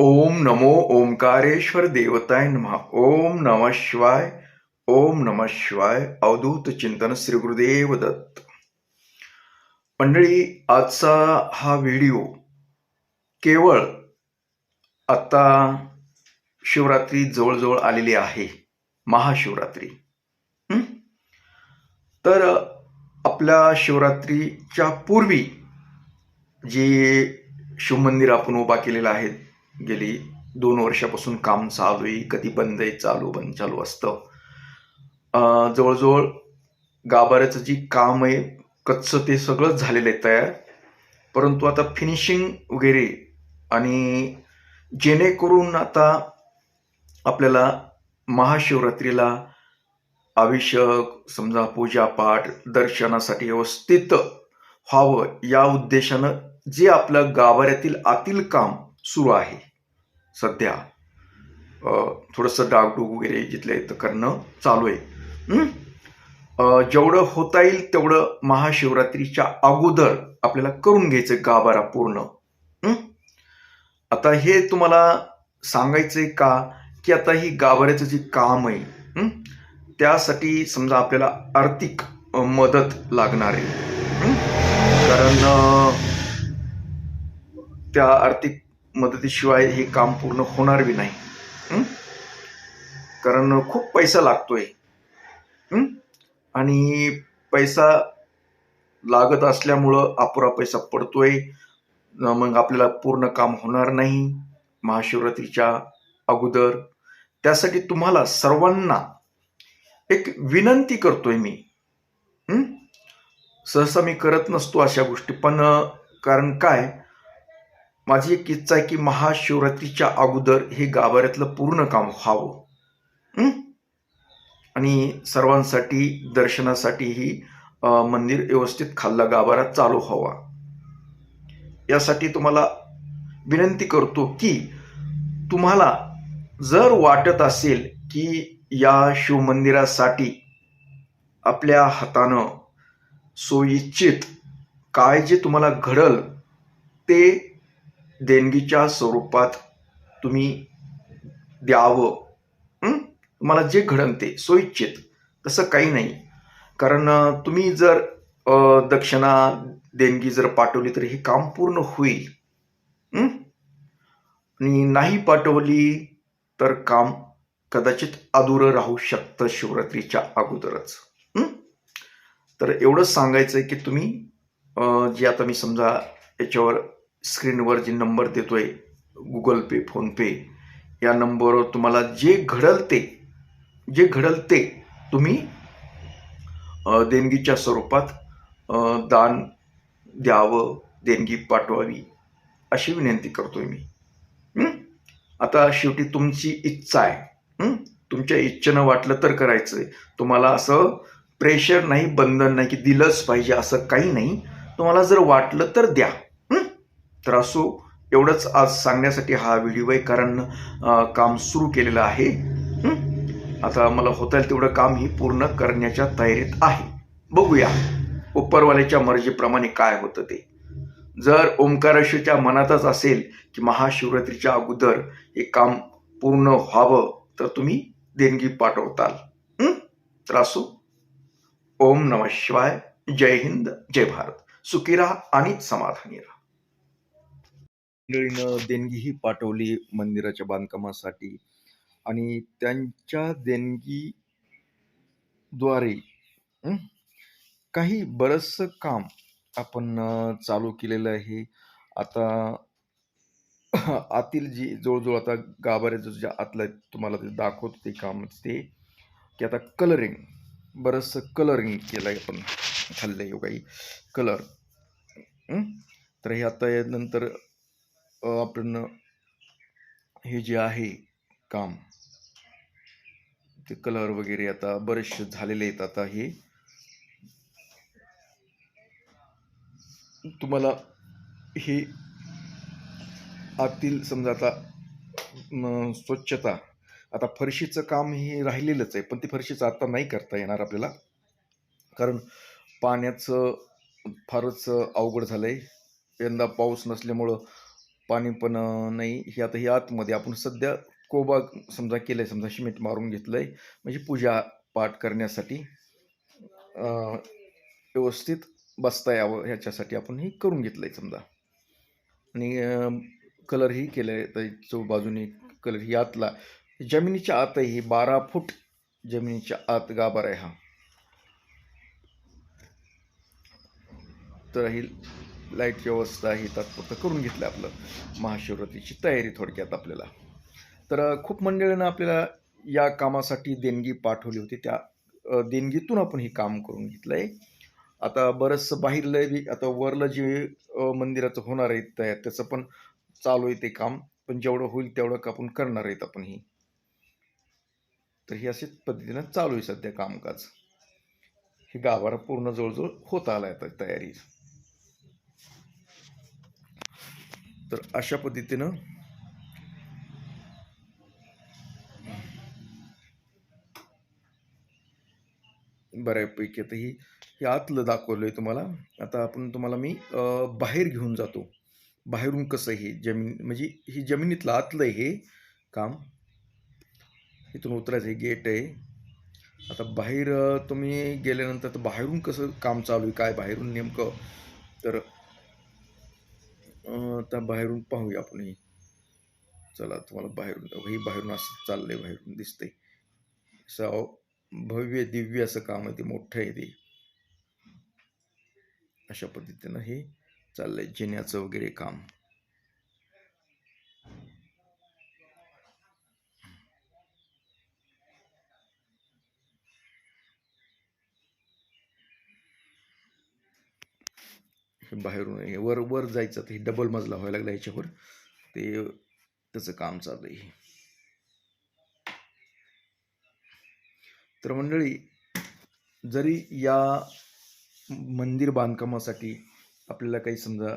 ओम नमो ओंकारेश्वर देवताय नमः। ओम नम शिवाय ओम नम शिवाय अवधूत चिंतन श्री गुरुदेव दत्त। मंडळी आजचा हा व्हिडिओ केवळ आता शिवरात्री जवळजवळ आलेली आहे महाशिवरात्री। तर आपल्या शिवरात्रीच्या पूर्वी जे शिवमंदिर आपण उभा केलेलं आहे गेली दोन वर्षापासून काम चालू आहे कधी बंद आहे चालू बंद चालू असतं. जवळजवळ गाभाऱ्याचं जी काम आहे कच्चं ते सगळंच झालेलं आहे तयार. परंतु आता फिनिशिंग वगैरे आणि जेणेकरून आता आपल्याला महाशिवरात्रीला अभिषेक समजा पूजापाठ दर्शनासाठी व्यवस्थित व्हावं या उद्देशानं जे आपलं गाभाऱ्यातील आतील काम सुरू आहे. सध्या. थोडंसं डागडूग वगैरे जिथल्या तर करणं चालू आहे. जेवढं होता येईल तेवढं महाशिवरात्रीच्या अगोदर आपल्याला करून घ्यायचं गाभारा पूर्ण. आता हे तुम्हाला सांगायचंय का? की आता ही गाभाऱ्याचं जे काम आहे त्यासाठी समजा आपल्याला आर्थिक मदत लागणार आहे. कारण त्या आर्थिक मदतीशिवाय हे काम पूर्ण होणार बी नाही. कारण खूप पैसा लागतोय. आणि पैसा लागत असल्यामुळं अपुरा पैसा पडतोय. मग आपल्याला पूर्ण काम होणार नाही महाशिवरात्रीच्या अगोदर. त्यासाठी तुम्हाला सर्वांना एक विनंती करतोय मी. सहसा मी करत नसतो अशा गोष्टी. पण कारण काय? माझी एक इच्छा आहे की महाशिवरात्रीच्या अगोदर हे गाभाऱ्यातलं पूर्ण काम व्हावं. आणि सर्वांसाठी दर्शनासाठीही मंदिर व्यवस्थित खाल्ला गाभारा चालू व्हावा. यासाठी तुम्हाला विनंती करतो की तुम्हाला जर वाटत असेल की या शिवमंदिरासाठी आपल्या हातानं सोयीचित काय जे तुम्हाला घडल ते देणगीच्या स्वरूपात तुम्ही द्यावं तुम्हाला जे घडन ते सोयिच्छित तसं काही नाही. कारण तुम्ही जर दक्षिणा देणगी जर पाठवली तर हे काम पूर्ण होईल. आणि नाही पाठवली तर काम कदाचित अधुरं राहू शकतं शिवरात्रीच्या अगोदरच. तर एवढंच सांगायचं आहे की तुम्ही जे आता मी समजा याच्यावर स्क्रीनवर जे नंबर देतोय गुगल पे फोनपे या नंबरवर तुम्हाला जे घडल ते जे घडल ते तुम्ही देणगीच्या स्वरूपात दान द्यावं देणगी पाठवावी अशी विनंती करतोय मी. आता शेवटी तुमची इच्छा आहे. तुमच्या इच्छेनं वाटलं तर करायचं आहे तुम्हाला असं प्रेशर नाही बंधन नाही की दिलंच पाहिजे असं काही नाही. तुम्हाला जर वाटलं तर द्या. तर असो एवढंच आज सांगण्यासाठी हा व्हिडिओ आहे कारण काम सुरू केलेलं आहे. आता मला होता येईल तेवढं काम ही पूर्ण करण्याच्या तयारीत आहे. बघूया उपरवाल्याच्या मर्जीप्रमाणे काय होतं ते. जर ओंकारेश्वरच्या मनातच असेल की महाशिवरात्रीच्या अगोदर हे काम पूर्ण व्हावं तर तुम्ही देणगी पाठवताल. तर असो. ओम नम शिवाय. जय हिंद जय भारत. सुखी राहा आणि समाधानी राहा. मंडळीनं देणगीही पाठवली मंदिराच्या बांधकामासाठी. आणि त्यांच्या देणगीद्वारे द्वारे काही बरंचसं काम आपण चालू केलेलं आहे. आता आतील जी जवळजवळ आता गाभाऱ्याचं जे आतलं आहे, तुम्हाला ते दाखवतो ते काम ते. की आता कलरिंग बरंचसं कलरिंग केलं आहे आपण. खाल्लं आहे हो काही. कलर. तर हे आता नंतर आपण हे जे आहे काम ते कलर वगैरे आता बरेचसे झालेले आहेत आता हे. तुम्हाला हे आतील समजा आता स्वच्छता आता फरशीचं काम हे राहिलेलंच आहे पण ती फरशीचं आता नाही करता येणार आपल्याला. कारण पाण्याचं फारच अवघड झालं आहे यंदा पाऊस नसल्यामुळं पाणी पण नाही. हे आता हे आतमध्ये आपण सध्या कोबा समजा केलं आहे समजा शिमेंट मारून घेतलं आहे म्हणजे पूजा पाठ करण्यासाठी व्यवस्थित बसता यावं ह्याच्यासाठी आपण हे करून घेतलं आहे समजा. आणि कलरही केलं आहे तर चौ बाजूने कलर ही आतला. जमिनीच्या आत आहे बारा फूट जमिनीच्या आत गाभार आहे हा. तर ही लाइट व्यवस्था ही तात्पुरतं करून घेतलं आपलं महाशिवरात्रीची तयारी थोडक्यात आपल्याला. तर खूप मंडळीनं आपल्याला या कामासाठी देणगी पाठवली होती. त्या देणगीतून आपण हे काम करून घेतलं आहे आता बरंचसं बाहेरलं बी आता वरलं जे मंदिराचं होणार आहे तयार त्याचं पण चालू आहे ते काम. पण जेवढं होईल तेवढं का आपण करणार आहेत आपण ही. तर ही अशीच पद्धतीनं चालू आहे सध्या कामकाज. हे गाभारा पूर्ण जवळजवळ होत आलं आहे तयारी. तर अशा पद्धतीनं बऱ्यापैकी आता ही हे आतलं आहे तुम्हाला. आता आपण तुम्हाला मी बाहेर घेऊन जातो. बाहेरून कसं हे जमीन म्हणजे ही जमिनीतलं आतलं आहे हे काम इथून उतरायचं हे गेट आहे. आता बाहेर तुम्ही गेल्यानंतर तर बाहेरून कसं काम चालू आहे काय बाहेरून नेमकं आता बाहेरून पाहूया आपण चला तुम्हाला बाहेरून हे बाहेरून असं चाललंय बाहेरून दिसतंय. असं भव्य दिव्य असं काम आहे ते मोठं आहे ते. अशा पद्धतीनं हे चाललंय जिन्याचं वगैरे काम. हे बाहेरून हे वर वर जायचं तर हे डबल मजला व्हायला लागला ह्याच्यावर ते त्याचं काम चालू आहे. तर मंडळी जरी या मंदिर बांधकामासाठी आपल्याला काही समजा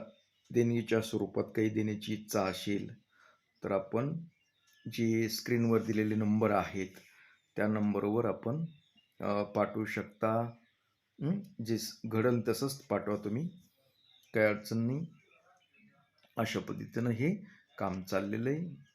देणगीच्या स्वरूपात काही देण्याची इच्छा असेल तर आपण जे स्क्रीनवर दिलेले नंबर आहेत त्या नंबरवर आपण पाठवू शकता. जे घडल तसंच पाठवा तुम्ही. काही अडचण नाही. अशा पद्धतीनं हे काम चाललेलं आहे.